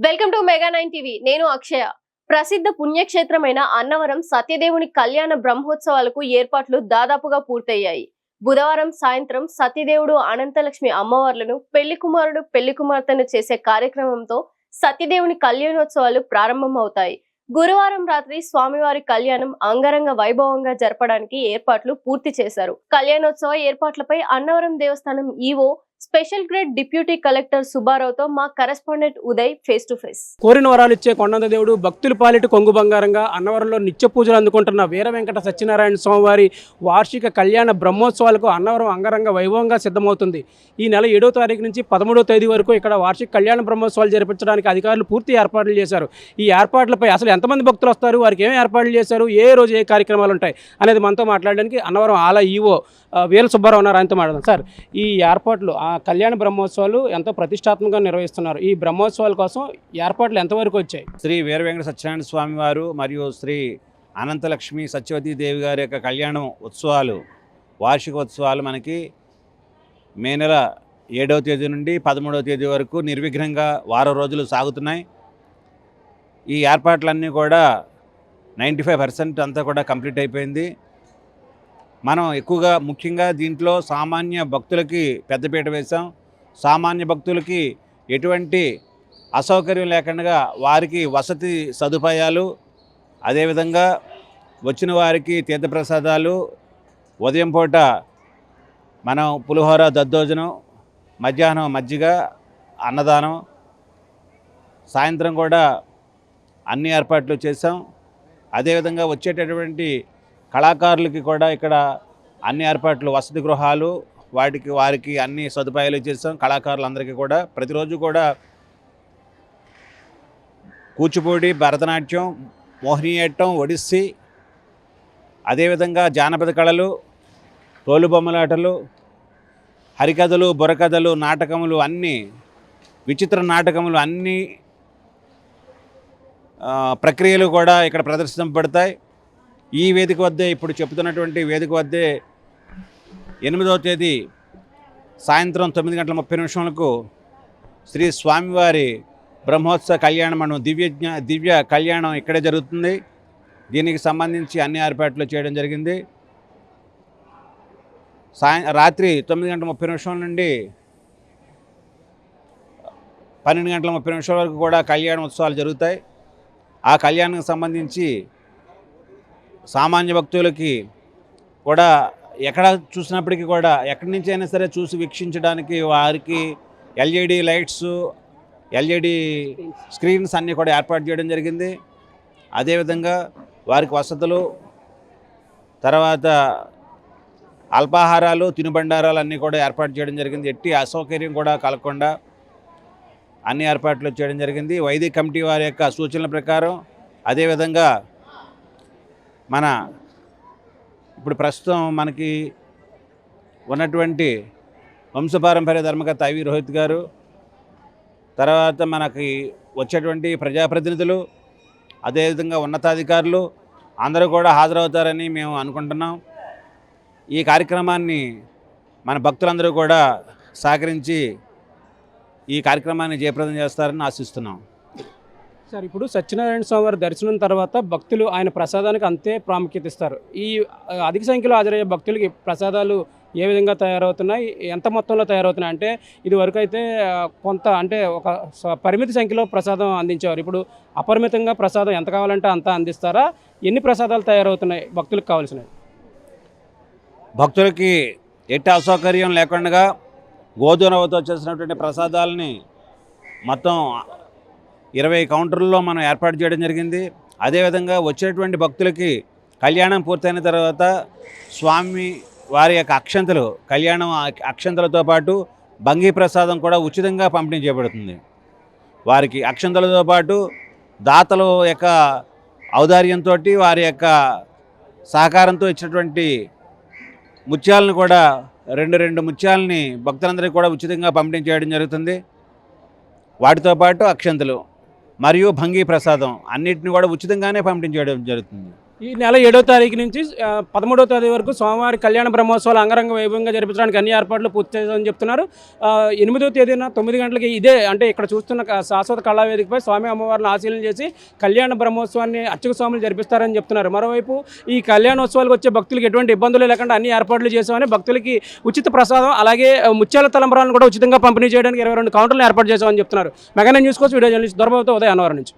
Welcome to mega nine TV. నేను అక్షయ. ప్రసిద్ధ పుణ్యక్షేత్రమైన అన్నవరం సత్యదేవుని కళ్యాణ బ్రహ్మోత్సవాలకు ఏర్పాట్లు దాదాపుగా పూర్తయ్యాయి. బుధవారం సాయంత్రం సత్యదేవుడు అనంతలక్ష్మి అమ్మవార్లను పెళ్ళి కుమారుడు పెళ్ళి కుమార్తెను చేసే కార్యక్రమంతో సత్యదేవుని కళ్యాణోత్సవాలు ప్రారంభమవుతాయి. గురువారం రాత్రి స్వామివారి కళ్యాణం అంగరంగ వైభవంగా జరపడానికి ఏర్పాట్లు పూర్తి చేశారు. కళ్యాణోత్సవ ఏర్పాట్లపై అన్నవరం దేవస్థానం EO special grade deputy collector సుబ్బారావుతో మా correspondent Uday face to face. కోరిన వరాలు ఇచ్చే కొండంత దేవుడు భక్తులు పాలిటి కొంగు బంగారంగా అన్నవరంలో నిత్య పూజలు అందుకుంటున్న వీర వెంకట సత్యనారాయణ స్వామివారి వార్షిక కళ్యాణ బ్రహ్మోత్సవాలకు అన్నవరం అంగరంగ వైభవంగా సిద్ధమవుతుంది. ఈ నెల ఏడో తారీఖు నుంచి పదమూడో తేదీ వరకు ఇక్కడ వార్షిక కళ్యాణ బ్రహ్మోత్సవాలు జరిపించడానికి అధికారులు పూర్తి ఏర్పాట్లు చేశారు. ఈ ఏర్పాట్లపై అసలు ఎంతమంది భక్తులు వస్తారు? వారికి ఏం ఏర్పాట్లు చేశారు? ఏ రోజు ఏ కార్యక్రమాలు ఉంటాయి? అనేది మనతో మాట్లాడడానికి అన్నవరం ఆల ఈవో వీర సుబ్బారావు ఉన్నారు. ఆయనతో మాట్లాడదాం. సార్ ఈ ఏర్పాట్లు ఆ కళ్యాణ బ్రహ్మోత్సవాలు ఎంతో ప్రతిష్టాత్మకంగా నిర్వహిస్తున్నారు. ఈ బ్రహ్మోత్సవాల కోసం ఏర్పాట్లు ఎంతవరకు వచ్చాయి? శ్రీ వీర వెంకట సత్యనారాయణ స్వామి వారు మరియు శ్రీ అనంతలక్ష్మి సత్యవతీ దేవి గారి యొక్క కళ్యాణం ఉత్సవాలు వార్షిక ఉత్సవాలు మనకి మే నెల ఏడవ తేదీ నుండి పదమూడవ తేదీ వరకు నిర్విఘ్నంగా వారం రోజులు సాగుతున్నాయి. ఈ ఏర్పాట్లన్నీ కూడా నైంటీ ఫైవ్ పర్సెంట్ అంతా కూడా కంప్లీట్ అయిపోయింది. మనం ఎక్కువగా ముఖ్యంగా దీంట్లో సామాన్య భక్తులకి పెద్దపీట వేశాం. సామాన్య భక్తులకి ఎటువంటి అసౌకర్యం లేకుండా వారికి వసతి సదుపాయాలు అదేవిధంగా వచ్చిన వారికి తీర్థప్రసాదాలు ఉదయం పూట మనం పులిహోర దద్దోజనం మధ్యాహ్నం మజ్జిగ అన్నదానం సాయంత్రం కూడా అన్ని ఏర్పాట్లు చేసాం అదేవిధంగా వచ్చేటటువంటి కళాకారులకి కూడా ఇక్కడ అన్ని ఏర్పాట్లు వసతి గృహాలు వాటికి వారికి అన్ని సదుపాయాలు చేస్తాం కళాకారులందరికీ కూడా ప్రతిరోజు కూడా కూచిపూడి భరతనాట్యం మోహినియట్టం ఒడిస్సీ అదేవిధంగా జానపద కళలు తోలుబొమ్మలాటలు హరికథలు బుర్రకథలు నాటకములు అన్నీ విచిత్ర నాటకములు అన్నీ ప్రక్రియలు కూడా ఇక్కడ ప్రదర్శింపబడతాయి ఈ వేదిక వద్దే ఇప్పుడు చెప్తున్నటువంటి వేదిక వద్దే ఎనిమిదవ తేదీ సాయంత్రం తొమ్మిది గంటల ముప్పై నిమిషాలకు శ్రీ స్వామివారి బ్రహ్మోత్సవ కళ్యాణ మనం దివ్యజ్ఞ దివ్య కళ్యాణం ఇక్కడే జరుగుతుంది. దీనికి సంబంధించి అన్ని ఏర్పాట్లు చేయడం జరిగింది. సాయం రాత్రి తొమ్మిది గంటల ముప్పై నిమిషాల నుండి పన్నెండు గంటల ముప్పై నిమిషాల వరకు కూడా కళ్యాణ ఉత్సవాలు జరుగుతాయి. ఆ కళ్యాణానికి సంబంధించి సామాన్య భక్తులకి కూడా ఎక్కడ చూసినప్పటికీ కూడా ఎక్కడి నుంచి అయినా సరే చూసి వీక్షించడానికి వారికి ఎల్ఈడి లైట్స్ ఎల్ఈడి స్క్రీన్స్ అన్నీ కూడా ఏర్పాటు చేయడం జరిగింది. అదేవిధంగా వారికి వసతులు తర్వాత అల్పాహారాలు తినుబండారాలు అన్నీ కూడా ఏర్పాటు చేయడం జరిగింది. ఎట్టి అసౌకర్యం కూడా కలగకుండా అన్ని ఏర్పాట్లు చేయడం జరిగింది. వైదిక కమిటీ వారి యొక్క సూచనల ప్రకారం అదేవిధంగా మన ఇప్పుడు ప్రస్తుతం మనకి ఉన్నటువంటి వంశపారంపర్య ధర్మకర్త ఐవి రోహిత్ గారు తర్వాత మనకి వచ్చేటువంటి ప్రజాప్రతినిధులు అదేవిధంగా ఉన్నతాధికారులు అందరూ కూడా హాజరవుతారని మేము అనుకుంటున్నాం. ఈ కార్యక్రమాన్ని మన భక్తులందరూ కూడా సహకరించి ఈ కార్యక్రమాన్ని జయప్రదం చేస్తారని ఆశిస్తున్నాం. సార్ ఇప్పుడు సత్యనారాయణ స్వామి వారి దర్శనం తర్వాత భక్తులు ఆయన ప్రసాదానికి అంతే ప్రాముఖ్యత ఇస్తారు. ఈ అధిక సంఖ్యలో హాజరయ్యే భక్తులకి ప్రసాదాలు ఏ విధంగా తయారవుతున్నాయి ఎంత మొత్తంలో తయారవుతున్నాయి అంటే ఇది వరకు అయితే కొంత అంటే ఒక పరిమిత సంఖ్యలో ప్రసాదం అందించేవారు. ఇప్పుడు అపరిమితంగా ప్రసాదం ఎంత కావాలంటే అంత అందిస్తారా? ఎన్ని ప్రసాదాలు తయారవుతున్నాయి భక్తులకు కావాల్సినవి? భక్తులకి ఎట్టి అసౌకర్యం లేకుండా గోధుమ చేసినటువంటి ప్రసాదాలని మొత్తం ఇరవై కౌంటర్లలో మనం ఏర్పాటు చేయడం జరిగింది. అదేవిధంగా వచ్చేటువంటి భక్తులకి కళ్యాణం పూర్తయిన తర్వాత స్వామి వారి యొక్క అక్షంతలు కళ్యాణం అక్షంతలతో పాటు భంగి ప్రసాదం కూడా ఉచితంగా పంపిణీ చేయబడుతుంది. వారికి అక్షంతలతో పాటు దాతల యొక్క ఔదార్యంతో వారి యొక్క సహకారంతో ఇచ్చినటువంటి ముత్యాలను కూడా రెండు రెండు ముత్యాలని భక్తులందరికీ కూడా ఉచితంగా పంపిణీ చేయడం జరుగుతుంది. వాటితో పాటు అక్షంతలు. మరియు భంగి ప్రసాదం అన్నిటిని కూడా ఉచితంగానే పంపిణీ చేయడం జరుగుతుంది. ఈ నెల ఏడో తారీఖు నుంచి పదమూడో తారీఖు వరకు స్వామివారి కళ్యాణ బ్రహ్మోత్సవాలు అంగరంగ వైభవంగా జరిపించడానికి అన్ని ఏర్పాట్లు పూర్తి చేశామని చెప్తున్నారు. ఎనిమిదో తేదీన తొమ్మిది గంటలకి ఇదే అంటే ఇక్కడ చూస్తున్న శాశ్వత కళావేదికపై స్వామి అమ్మవారిని ఆశీలన చేసి కళ్యాణ బ్రహ్మోత్సవాన్ని అర్చక స్వాములు జరిపిస్తారని చెప్తున్నారు. మరోవైపు ఈ కళ్యాణోత్సవాలకు వచ్చే భక్తులకు ఎటువంటి ఇబ్బందులు లేకుండా అన్ని ఏర్పాట్లు చేశామని భక్తులకి ఉచిత ప్రసాదం అలాగే ముత్యాల తలంబరాలను కూడా ఉచితంగా పంపిణీ చేయడానికి ఇరవై రెండు కౌంటర్లు ఏర్పాటు చేశామని చెప్తున్నారు. మెగా న్యూస్ కోసం వీడియో జర్నలిస్ట్ దొరబాబుతో ఉదయం అన్నవరం నుంచి.